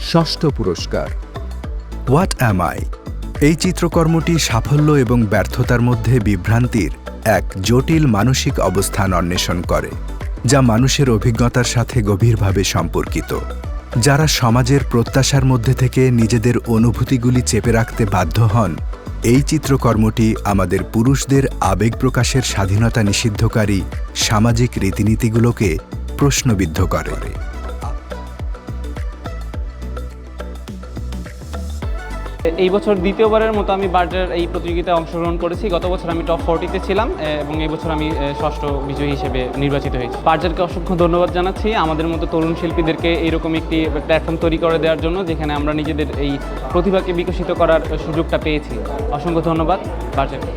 ষষ্ঠ পুরস্কার। What am I এই চিত্রকর্মটি সাফল্য এবং ব্যর্থতার মধ্যে বিভ্রান্তির এক জটিল মানসিক অবস্থান অন্বেষণ করে, যা মানুষের অভিজ্ঞতার সাথে গভীরভাবে সম্পর্কিত। যারা সমাজের প্রত্যাশার মধ্যে থেকে নিজেদের অনুভূতিগুলি চেপে রাখতে বাধ্য হন, এই চিত্রকর্মটি আমাদের পুরুষদের আবেগ প্রকাশের স্বাধীনতা নিষিদ্ধকারী সামাজিক রীতিনীতিগুলোকে প্রশ্নবিদ্ধ করে। এই বছর দ্বিতীয়বারের মতো আমি বার্ডের এই প্রতিযোগিতায় অংশগ্রহণ করেছি। গত বছর আমি টপ ফোরটিতে ছিলাম এবং এই বছর আমি ষষ্ঠ বিজয়ী হিসেবে নির্বাচিত হয়েছি। বার্জারকে অসংখ্য ধন্যবাদ জানাচ্ছি। আমাদের মতো তরুণ শিল্পীদেরকে এইরকম একটি প্ল্যাটফর্ম তৈরি করে দেওয়ার জন্য, যেখানে আমরা নিজেদের এই প্রতিভাকে বিকশিত করার সুযোগটা পেয়েছি। অসংখ্য ধন্যবাদ বার্জারকে